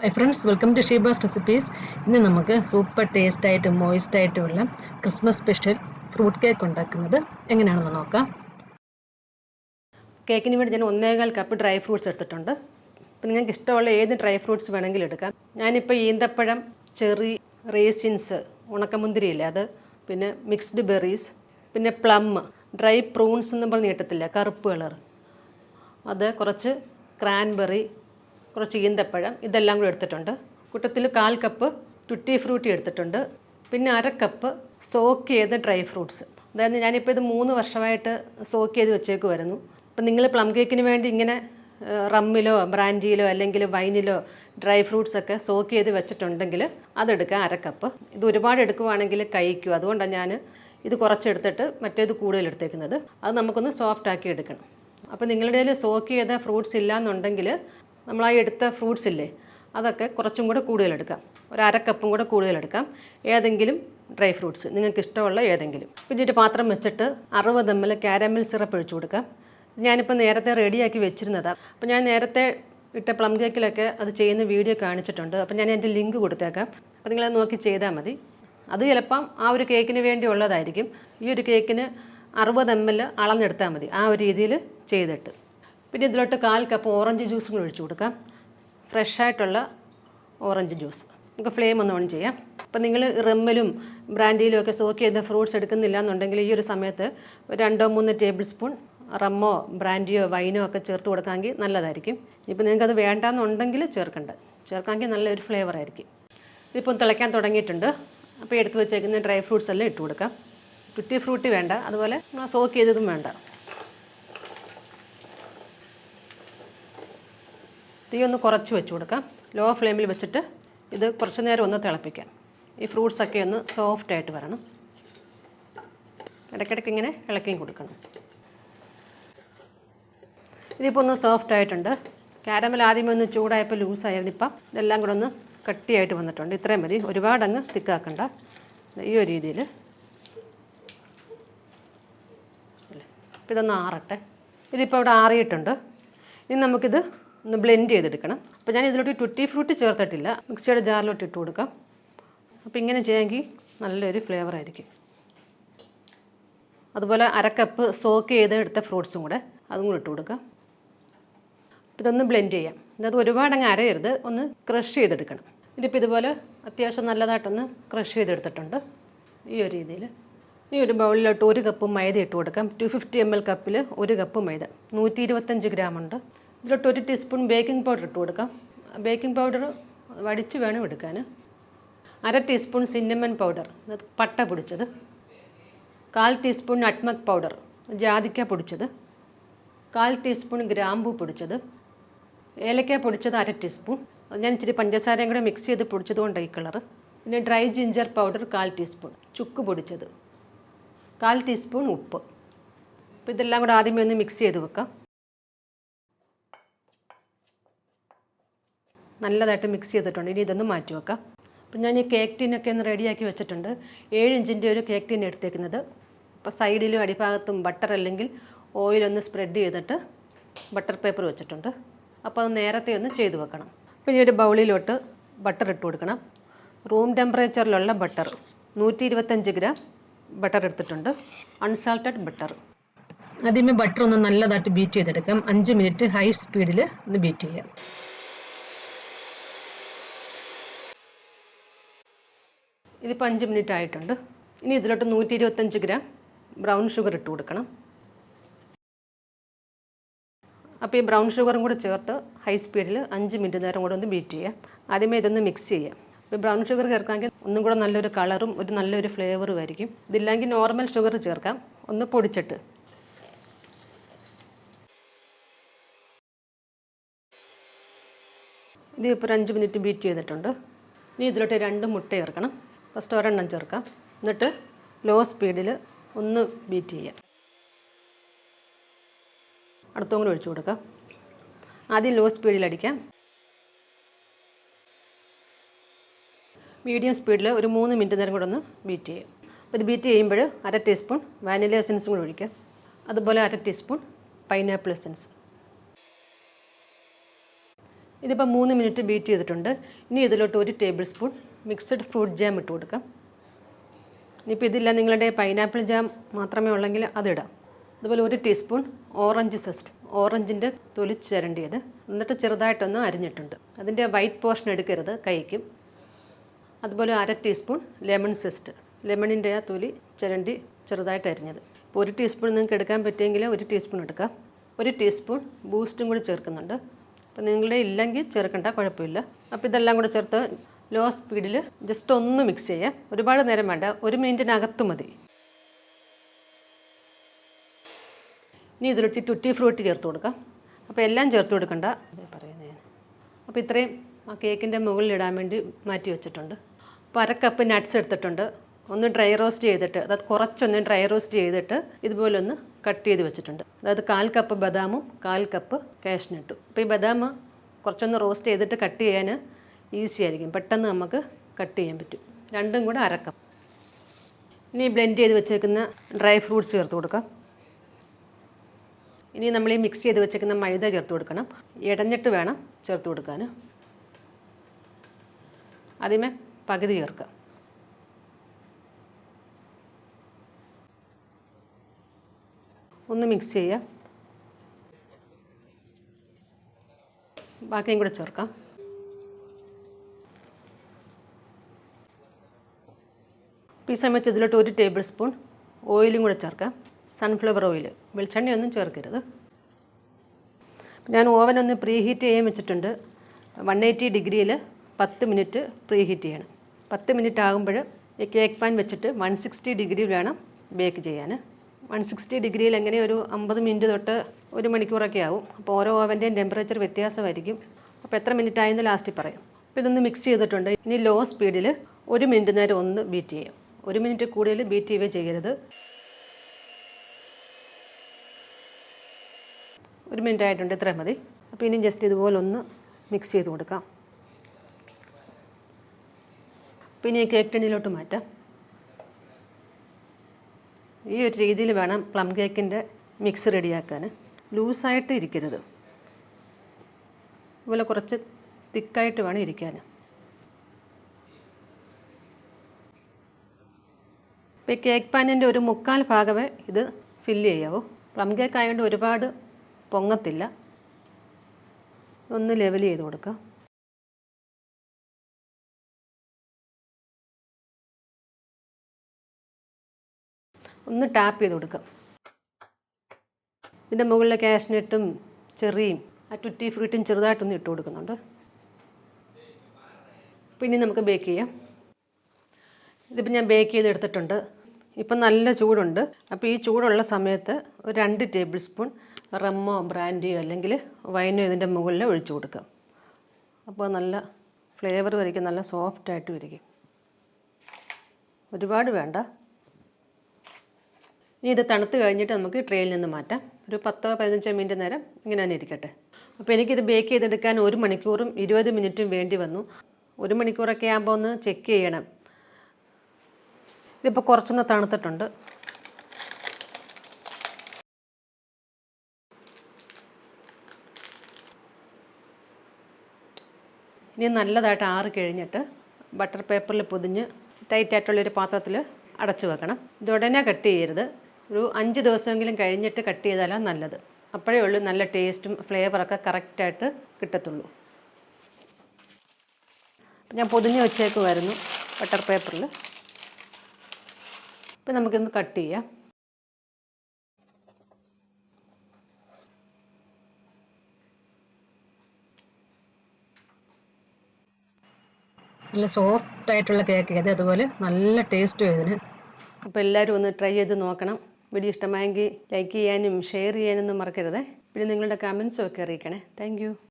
Hi friends welcome to Sheeba's recipes ഇന്ന് നമുക്ക് super taste മോയിസ്റ്റായിട്ടുമുള്ള ക്രിസ്മസ് സ്പെഷ്യൽ ഫ്രൂട്ട് കേക്ക് ഉണ്ടാക്കുന്നത് എങ്ങനെയാണെന്ന് നോക്കാം. കേക്കിന് വേണ്ടി ഞാൻ ഒന്നേകാൽ കപ്പ് ഡ്രൈ ഫ്രൂട്ട്സ് എടുത്തിട്ടുണ്ട്. അപ്പം നിങ്ങൾക്ക് ഇഷ്ടമുള്ള ഏത് ഡ്രൈ ഫ്രൂട്ട്സ് വേണമെങ്കിലും എടുക്കാം. ഞാനിപ്പോൾ ഈന്തപ്പഴം ചെറി റേസിൻസ് ഉണക്കമുന്തിരിയില്ലേ അത് പിന്നെ മിക്സ്ഡ് ബെറീസ് പിന്നെ പ്ലം ഡ്രൈ പ്രൂൺസ് എന്ന് പറഞ്ഞ് കിട്ടത്തില്ല കറുപ്പ് കളർ അത് കുറച്ച് ക്രാൻബെറി കുറച്ച് ഈന്തപ്പഴം ഇതെല്ലാം കൂടി എടുത്തിട്ടുണ്ട്. കൂട്ടത്തിൽ കാൽ കപ്പ് ടുട്ടി ഫ്രൂട്ടി എടുത്തിട്ടുണ്ട്. പിന്നെ അര കപ്പ് സോക്ക് ചെയ്ത ഡ്രൈ ഫ്രൂട്ട്സ് അതായത് ഞാനിപ്പോൾ ഇത് മൂന്ന് വർഷമായിട്ട് സോക്ക് ചെയ്ത് വെച്ചേക്ക് വരുന്നു അപ്പം നിങ്ങൾ പ്ലം കേക്കിന് വേണ്ടി ഇങ്ങനെ റമ്മിലോ ബ്രാൻഡിയിലോ അല്ലെങ്കിൽ വൈനിലോ ഡ്രൈ ഫ്രൂട്ട്സ് ഒക്കെ സോക്ക് ചെയ്ത് വെച്ചിട്ടുണ്ടെങ്കിൽ അതെടുക്കുക അര കപ്പ്. ഇത് ഒരുപാട് എടുക്കുവാണെങ്കിൽ കഴിക്കും. അതുകൊണ്ടാണ് ഞാൻ ഇത് കുറച്ചെടുത്തിട്ട് മറ്റേത് കൂടുതൽ എടുത്തേക്കുന്നത്. അത് നമുക്കൊന്ന് സോഫ്റ്റ് ആക്കി എടുക്കണം. അപ്പോൾ നിങ്ങളുടെ കയ്യിൽ സോക്ക് ചെയ്ത ഫ്രൂട്ട്സ് ഇല്ല എന്നുണ്ടെങ്കിൽ നമ്മൾ ആ എടുത്ത ഫ്രൂട്ട്സ് ഇല്ലേ അതൊക്കെ കുറച്ചും കൂടെ കൂടുതലെടുക്കാം ഒരു അര കപ്പും കൂടെ കൂടുതലെടുക്കാം ഏതെങ്കിലും ഡ്രൈ ഫ്രൂട്ട്സ് നിങ്ങൾക്ക് ഇഷ്ടമുള്ള ഏതെങ്കിലും. പിന്നെ ഒരു പാത്രം വെച്ചിട്ട് അറുപത് എം എൽ കാരമൽ സിറപ്പ് ഒഴിച്ചു കൊടുക്കാം. ഞാനിപ്പോൾ നേരത്തെ റെഡിയാക്കി വെച്ചിരുന്നതാണ് അപ്പോൾ ഞാൻ നേരത്തെ ഇട്ട പ്ലം കേക്കിലൊക്കെ അത് ചെയ്യുന്ന വീഡിയോ കാണിച്ചിട്ടുണ്ട്. അപ്പോൾ ഞാൻ എന്റെ ലിങ്ക് കൊടുത്തേക്കാം. അപ്പോൾ നിങ്ങളത് നോക്കി ചെയ്താൽ മതി. അത് ചിലപ്പം ആ ഒരു കേക്കിന് വേണ്ടി ഉള്ളതായിരിക്കും. ഈ ഒരു കേക്കിന് അറുപത് എം എൽ അളന്നെടുത്താൽ മതി. ആ ഒരു രീതിയിൽ ചെയ്തിട്ട്. പിന്നെ ഇതിലോട്ട് കാൽ കപ്പ് ഓറഞ്ച് ജ്യൂസും കൂടി ഒഴിച്ചു കൊടുക്കാം. ഫ്രഷായിട്ടുള്ള ഓറഞ്ച് ജ്യൂസ് നമുക്ക് ഫ്ലെയിം ഒന്ന് ഓൺ ചെയ്യാം. അപ്പം നിങ്ങൾ റെമ്മലും ബ്രാൻഡിയിലും ഒക്കെ സോക്ക് ചെയ്ത ഫ്രൂട്ട്സ് എടുക്കുന്നില്ല എന്നുണ്ടെങ്കിൽ ഈ ഒരു സമയത്ത് രണ്ടോ മൂന്ന് ടേബിൾ സ്പൂൺ റമ്മോ ബ്രാൻഡിയോ വൈനോ ഒക്കെ ചേർത്ത് കൊടുക്കാമെങ്കിൽ നല്ലതായിരിക്കും. ഇപ്പം നിങ്ങൾക്കത് വേണ്ടാന്നുണ്ടെങ്കിൽ ചേർക്കണ്ട. ചേർക്കാമെങ്കിൽ നല്ലൊരു ഫ്ലേവർ ആയിരിക്കും. ഇതിപ്പോൾ തിളയ്ക്കാൻ തുടങ്ങിയിട്ടുണ്ട്. അപ്പോൾ എടുത്ത് വെച്ചേക്കുന്ന ഡ്രൈ ഫ്രൂട്ട്സ് എല്ലാം ഇട്ട് കൊടുക്കാം. തുറ്റി ഫ്രൂട്ടി വേണ്ട. അതുപോലെ സോക്ക് ചെയ്തതും വേണ്ട. തീ ഒന്ന് കുറച്ച് വെച്ച് കൊടുക്കാം. ലോ ഫ്ലെയിമിൽ വെച്ചിട്ട് ഇത് കുറച്ച് നേരം ഒന്ന് തിളപ്പിക്കാം. ഈ ഫ്രൂട്ട്സൊക്കെ ഒന്ന് സോഫ്റ്റ് ആയിട്ട് വരണം. ഇടയ്ക്കിടയ്ക്ക് ഇങ്ങനെ ഇളക്കിയും കൊടുക്കണം. ഇതിപ്പോൾ ഒന്ന് സോഫ്റ്റ് ആയിട്ടുണ്ട്. കാരമൽ ആദ്യമേ ഒന്ന് ചൂടായപ്പോൾ ലൂസായിരുന്നു ഇപ്പം ഇതെല്ലാം കൂടെ ഒന്ന് കട്ടിയായിട്ട് വന്നിട്ടുണ്ട്. ഇത്രയും മതി. ഒരുപാട് അങ്ങ് തിക്കാക്കണ്ട ഈ ഒരു രീതിയിൽ ഇതൊന്ന് ആറട്ടെ. ഇതിപ്പോൾ ഇവിടെ ആറിയിട്ടുണ്ട്. ഇനി നമുക്കിത് ഒന്ന് ബ്ലെൻഡ് ചെയ്തെടുക്കണം. അപ്പോൾ ഞാൻ ഇതിലോട്ട് ട്വറ്റി ഫ്രൂട്ട് ചേർത്തിട്ടില്ല. മിക്സിയുടെ ജാറിലോട്ട് ഇട്ട് കൊടുക്കാം. അപ്പോൾ ഇങ്ങനെ ചെയ്യാമെങ്കിൽ നല്ലൊരു ഫ്ലേവർ ആയിരിക്കും. അതുപോലെ അര കപ്പ് സോക്ക് ചെയ്ത് എടുത്ത ഫ്രൂട്ട്സും കൂടെ അതും കൂടെ ഇട്ട് കൊടുക്കാം. ഇതൊന്ന് ബ്ലെൻഡ് ചെയ്യാം. ഇതത് ഒരുപാട് അങ്ങ് അരയരുത്. ഒന്ന് ക്രഷ് ചെയ്തെടുക്കണം. ഇതിപ്പോൾ ഇതുപോലെ അത്യാവശ്യം നല്ലതായിട്ടൊന്ന് ക്രഷ് ചെയ്തെടുത്തിട്ടുണ്ട്. ഈ ഒരു രീതിയിൽ ഈ ഒരു ബൗളിലോട്ട് ഒരു കപ്പ് മൈദ ഇട്ട് കൊടുക്കാം. ടു ഫിഫ്റ്റി എം എൽ കപ്പിൽ ഒരു കപ്പ് മൈദ. നൂറ്റി ഇരുപത്തഞ്ച് ഗ്രാം ഉണ്ട്. ഇതിലോട്ട് ഒരു ടീസ്പൂൺ ബേക്കിംഗ് പൗഡർ ഇട്ട് കൊടുക്കാം. ബേക്കിംഗ് പൗഡർ വടിച്ച് വേണം എടുക്കാൻ. അര ടീസ്പൂൺ സിന്നമൻ പൗഡർ പട്ട പൊടിച്ചത്. കാൽ ടീസ്പൂൺ നട്ട്മക് പൗഡർ ജാതിക്ക പൊടിച്ചത്. കാൽ ടീസ്പൂൺ ഗ്രാമ്പൂ പൊടിച്ചത്. ഏലക്ക പൊടിച്ചത് അര ടീസ്പൂൺ. ഞാൻ ഇച്ചിരി പഞ്ചസാരയും കൂടെ മിക്സ് ചെയ്ത് പൊടിച്ചത് കൊണ്ട് ഈ കളർ പിന്നെ ഡ്രൈ ജിഞ്ചർ പൗഡർ കാൽ ടീസ്പൂൺ ചുക്ക് പൊടിച്ചത്. കാൽ ടീസ്പൂൺ ഉപ്പ്. അപ്പോൾ ഇതെല്ലാം കൂടെ ആദ്യമേ ഒന്ന് മിക്സ് ചെയ്ത് വെക്കാം. നല്ലതായിട്ട് മിക്സ് ചെയ്തിട്ടുണ്ട്. ഇനി ഇതൊന്ന് മാറ്റി വെക്കാം. അപ്പം ഞാൻ ഈ കേക്ക് ടീനൊക്കെ ഒന്ന് റെഡിയാക്കി വെച്ചിട്ടുണ്ട്. ഏഴ് ഇഞ്ചിന്റെ ഒരു കേക്ക് ടീൻ എടുത്തേക്കുന്നത്. അപ്പോൾ സൈഡിലും അടിഭാഗത്തും ബട്ടർ അല്ലെങ്കിൽ ഓയിലൊന്ന് സ്പ്രെഡ് ചെയ്തിട്ട് ബട്ടർ പേപ്പർ വെച്ചിട്ടുണ്ട്. അപ്പോൾ അത് നേരത്തെ ഒന്ന് ചെയ്ത് വെക്കണം. ഇനി ഒരു ബൗളിലോട്ട് ബട്ടർ ഇട്ട് കൊടുക്കണം. റൂം ടെമ്പറേച്ചറിലുള്ള ബട്ടർ നൂറ്റി ഇരുപത്തഞ്ച് ഗ്രാം ബട്ടർ എടുത്തിട്ടുണ്ട്. അൺസാൾട്ടഡ് ബട്ടർ ആദ്യമേ ബട്ടർ ഒന്ന് നല്ലതായിട്ട് ബീറ്റ് ചെയ്തെടുക്കാം. അഞ്ച് മിനിറ്റ് ഹൈ സ്പീഡിൽ ഒന്ന് ബീറ്റ് ചെയ്യാം. ഇതിപ്പോൾ അഞ്ച് മിനിറ്റ് ആയിട്ടുണ്ട്. ഇനി ഇതിലോട്ട് നൂറ്റി ഇരുപത്തഞ്ച് ഗ്രാം ബ്രൗൺ ഷുഗർ ഇട്ട് കൊടുക്കണം. അപ്പോൾ ഈ ബ്രൗൺ ഷുഗറും കൂടെ ചേർത്ത് ഹൈ സ്പീഡിൽ അഞ്ച് മിനിറ്റ് നേരം കൂടെ ഒന്ന് ബീറ്റ് ചെയ്യാം. ആദ്യമേ ഇതൊന്ന് മിക്സ് ചെയ്യാം. ഇപ്പോൾ ബ്രൗൺ ഷുഗർ ചേർക്കാമെങ്കിൽ ഒന്നും കൂടെ നല്ലൊരു കളറും ഒരു നല്ലൊരു ഫ്ലേവറും ആയിരിക്കും. ഇതില്ലെങ്കിൽ നോർമൽ ഷുഗർ ചേർക്കാം. ഒന്ന് പൊടിച്ചിട്ട്. ഇത് ഇപ്പോൾ ഒരു അഞ്ച് മിനിറ്റ് ബീറ്റ് ചെയ്തിട്ടുണ്ട്. ഇനി ഇതിലോട്ട് രണ്ട് മുട്ട ചേർക്കണം. ഫസ്റ്റ് ഒരെണ്ണം ചേർക്കാം. എന്നിട്ട് ലോ സ്പീഡിൽ ഒന്ന് ബീറ്റ് ചെയ്യാം. അടുത്തും കൂടെ ഒഴിച്ചു കൊടുക്കാം. ആദ്യം ലോ സ്പീഡിൽ അടിക്കാം മീഡിയം സ്പീഡിൽ ഒരു മൂന്ന് മിനിറ്റ് നേരം കൂടെ ഒന്ന് ബീറ്റ് ചെയ്യാം. ഇത് ബീറ്റ് ചെയ്യുമ്പോൾ അര ടീസ്പൂൺ വാനില എസൻസും കൂടെ ഒഴിക്കാം. അതുപോലെ അര ടീസ്പൂൺ പൈനാപ്പിൾ എസൻസ് ഇതിപ്പോൾ മൂന്ന് മിനിറ്റ് ബീറ്റ് ചെയ്തിട്ടുണ്ട്. ഇനി ഇതിലോട്ട് ഒരു table spoon mixed fruit jam ഇട്ട് കൊടുക്കാം. ഇനിയിപ്പോൾ ഇതില്ല നിങ്ങളുടെ പൈനാപ്പിൾ ജാം മാത്രമേ ഉള്ളെങ്കിൽ അതിടാം അതുപോലെ ഒരു ടീസ്പൂൺ ഓറഞ്ച് സെസ്റ്റ് ഓറഞ്ചിന്റെ തൊലി ചിരണ്ടിയത്. എന്നിട്ട് ചെറുതായിട്ടൊന്ന് അരിഞ്ഞിട്ടുണ്ട്. അതിന്റെ വൈറ്റ് പോർഷൻ എടുക്കരുത് കഴിക്കും അതുപോലെ അര ടീസ്പൂൺ ലെമൺ സെസ്റ്റ് ലെമണിന്റെ ആ തൊലി ചിരണ്ടി ചെറുതായിട്ട് അരിഞ്ഞത്. ഇപ്പോൾ ഒരു ടീസ്പൂൺ നിങ്ങൾക്ക് എടുക്കാൻ പറ്റിയെങ്കിൽ ഒരു ടീസ്പൂൺ എടുക്കാം. ഒരു ടീസ്പൂൺ ബൂസ്റ്റും കൂടി ചേർക്കുന്നുണ്ട്. അപ്പോൾ നിങ്ങളുടെ ഇല്ലെങ്കിൽ ചേർക്കേണ്ട കുഴപ്പമില്ല. അപ്പോൾ ഇതെല്ലാം കൂടെ ചേർത്ത് ലോ സ്പീഡിൽ ജസ്റ്റ് ഒന്ന് മിക്സ് ചെയ്യാം. ഒരുപാട് നേരം വേണ്ട. ഒരു മിനിറ്റിനകത്ത് മതി. ഇനി ഇതിലൊട്ടി ടുറ്റി ഫ്രൂട്ടി ചേർത്ത് കൊടുക്കാം. അപ്പോൾ എല്ലാം ചേർത്ത് കൊടുക്കണ്ട. പറയുന്നത് ഞാൻ അപ്പോൾ ഇത്രയും ആ കേക്കിന്റെ മുകളിൽ ഇടാൻ വേണ്ടി മാറ്റി വെച്ചിട്ടുണ്ട്. അപ്പോൾ അര കപ്പ് നട്ട്സ് എടുത്തിട്ടുണ്ട്. ഒന്ന് ഡ്രൈ റോസ്റ്റ് ചെയ്തിട്ട് അതായത് കുറച്ചൊന്ന് ഡ്രൈ റോസ്റ്റ് ചെയ്തിട്ട് ഇതുപോലെ ഒന്ന് കട്ട് ചെയ്ത് വെച്ചിട്ടുണ്ട്. അതായത് കാൽ കപ്പ് ബദാമും കാൽ കപ്പ് കാഷ്നട്ടും അപ്പോൾ ഈ ബദാം കുറച്ചൊന്ന് റോസ്റ്റ് ചെയ്തിട്ട് കട്ട് ചെയ്യാൻ ഈസി ആയിരിക്കും. പെട്ടെന്ന് നമുക്ക് കട്ട് ചെയ്യാൻ പറ്റും. രണ്ടും കൂടെ അരക്കാം. ഇനി ബ്ലെൻഡ് ചെയ്ത് വെച്ചേക്കുന്ന ഡ്രൈ ഫ്രൂട്ട്സ് ചേർത്ത് കൊടുക്കാം. ഇനി നമ്മൾ ഈ മിക്സ് ചെയ്ത് വെച്ചേക്കുന്ന മൈദ ചേർത്ത് കൊടുക്കണം. ഇടഞ്ഞിട്ട് വേണം ചേർത്ത് കൊടുക്കാൻ ആദ്യമേ പകുതി ചേർക്കുക ഒന്ന് മിക്സ് ചെയ്യുക ബാക്കിയും കൂടെ ചേർക്കാം. ഈ സമയത്ത് ഇതിലോട്ട് ഒരു ടേബിൾ സ്പൂൺ ഓയിലും കൂടെ ചേർക്കാം സൺഫ്ലവർ ഓയിൽ വെളിച്ചെണ്ണയൊന്നും ചേർക്കരുത്. ഞാൻ ഓവൻ ഒന്ന് പ്രീ ഹീറ്റ് ചെയ്യാൻ വെച്ചിട്ടുണ്ട്. വൺ എയ്റ്റി ഡിഗ്രിയിൽ പത്ത് മിനിറ്റ് പ്രീ ഹീറ്റ് ചെയ്യണം. പത്ത് മിനിറ്റ് ആകുമ്പോൾ ഈ കേക്ക് പാൻ വെച്ചിട്ട് വൺ സിക്സ്റ്റി ഡിഗ്രി വേണം ബേക്ക് ചെയ്യാൻ. വൺ സിക്സ്റ്റി ഡിഗ്രിയിൽ എങ്ങനെ ഒരു അമ്പത് മിനിറ്റ് തൊട്ട് ഒരു മണിക്കൂറൊക്കെ ആവും. അപ്പോൾ ഓരോ ഓവന്റെയും ടെമ്പറേച്ചർ വ്യത്യാസമായിരിക്കും. അപ്പോൾ എത്ര മിനിറ്റ് ആയെന്ന് ലാസ്റ്റ് പറയും. അപ്പോൾ ഇതൊന്ന് മിക്സ് ചെയ്തിട്ടുണ്ട്. ഇനി ലോ സ്പീഡിൽ ഒരു മിനിറ്റ് നേരം ഒന്ന് ബീറ്റ് ചെയ്യാം. ഒരു മിനിറ്റ് കൂടുതൽ ബീറ്റ് ചെയ്യുകയോ ചെയ്യരുത്. ഒരു മിനിറ്റ് ആയിട്ടുണ്ട് ഇത്രയും മതി. അപ്പോൾ ഇനി ജസ്റ്റ് ഇതുപോലെ ഒന്ന് മിക്സ് ചെയ്ത് കൊടുക്കാം. പിന്നെ ഈ കേക്ക് ടിന്നിലോട്ട് മാറ്റാം. ഈ ഒരു രീതിയിൽ വേണം പ്ലം കേക്കിന്റെ മിക്സ് റെഡിയാക്കാൻ ലൂസായിട്ട് ഇരിക്കരുത്. ഇതുപോലെ കുറച്ച് തിക്കായിട്ട് വേണം ഇരിക്കാൻ ഈ കേക്ക് പാനിന്റെ ഒരു മുക്കാൽ ഭാഗമേ ഇത് ഫില്ല് ചെയ്യാവൂ. പ്ലം കേക്ക് ആയതുകൊണ്ട് ഒരുപാട് പൊങ്ങത്തില്ല. ഒന്ന് ലെവൽ ചെയ്ത് കൊടുക്കാം. ഒന്ന് ടാപ്പ് ചെയ്ത് കൊടുക്കാം. ഇതിന്റെ മുകളിൽ കാഷ്നട്ടും ചെറിയും ആ ട്വിറ്റി ഫ്രൂട്ടും ചെറുതായിട്ടൊന്ന് ഇട്ട് കൊടുക്കുന്നുണ്ട്. പിന്നെ നമുക്ക് ബേക്ക് ചെയ്യാം. ഇതിപ്പോൾ ഞാൻ ബേക്ക് ചെയ്തെടുത്തിട്ടുണ്ട്. ഇപ്പം നല്ല ചൂടുണ്ട്. അപ്പോൾ ഈ ചൂടുള്ള സമയത്ത് ഒരു രണ്ട് ടേബിൾ സ്പൂൺ റമ്മോ ബ്രാൻഡിയോ അല്ലെങ്കിൽ വൈനോ ഇതിന്റെ മുകളിൽ ഒഴിച്ചു കൊടുക്കാം അപ്പോൾ നല്ല ഫ്ലേവർ വരിക്കും നല്ല സോഫ്റ്റായിട്ട് വരിക്കും ഒരുപാട് വേണ്ട. ഇനി ഇത് തണുത്ത് കഴിഞ്ഞിട്ട് നമുക്ക് ട്രെയിൽ നിന്ന് മാറ്റാം. ഒരു പത്തോ പതിനഞ്ചോ മിനിറ്റ് നേരം ഇങ്ങനെ തന്നെ ഇരിക്കട്ടെ. അപ്പോൾ എനിക്കിത് ബേക്ക് ചെയ്തെടുക്കാൻ ഒരു മണിക്കൂറും ഇരുപത് മിനിറ്റും വേണ്ടി വന്നു. ഒരു മണിക്കൂറൊക്കെ ആകുമ്പോൾ ഒന്ന് ചെക്ക് ചെയ്യണം. ഇതിപ്പോൾ കുറച്ചൊന്ന് തണുത്തിട്ടുണ്ട്. ഇനി നല്ലതായിട്ട് ആറി കഴിഞ്ഞിട്ട് ബട്ടർ പേപ്പറിൽ പൊതിഞ്ഞ് ടൈറ്റായിട്ടുള്ളൊരു പാത്രത്തിൽ അടച്ചു വെക്കണം. ഇത് ഉടനെ കട്ട് ചെയ്യരുത്. ഒരു അഞ്ച് ദിവസമെങ്കിലും കഴിഞ്ഞിട്ട് കട്ട് ചെയ്താലാണ് നല്ലത്. അപ്പോഴേ ഉള്ളൂ നല്ല ടേസ്റ്റും ഫ്ലേവറൊക്കെ കറക്റ്റായിട്ട് കിട്ടത്തുള്ളൂ. ഞാൻ പൊതിഞ്ഞ് വെച്ചേക്കുമായിരുന്നു ബട്ടർ പേപ്പറിൽ. ഇപ്പം നമുക്കിന്ന് കട്ട് ചെയ്യാം. നല്ല സോഫ്റ്റ് ആയിട്ടുള്ള കേക്ക് ഇത് അതുപോലെ നല്ല ടേസ്റ്റ് ഇതിന്. അപ്പോൾ എല്ലാവരും ഒന്ന് ട്രൈ ചെയ്ത് നോക്കണം. വീഡിയോ ഇഷ്ടമായെങ്കിൽ ലൈക്ക് ചെയ്യാനും ഷെയർ ചെയ്യാനൊന്നും മറക്കരുത്. പിന്നെ നിങ്ങളുടെ കമൻസും ഒക്കെ അറിയിക്കണേ. താങ്ക്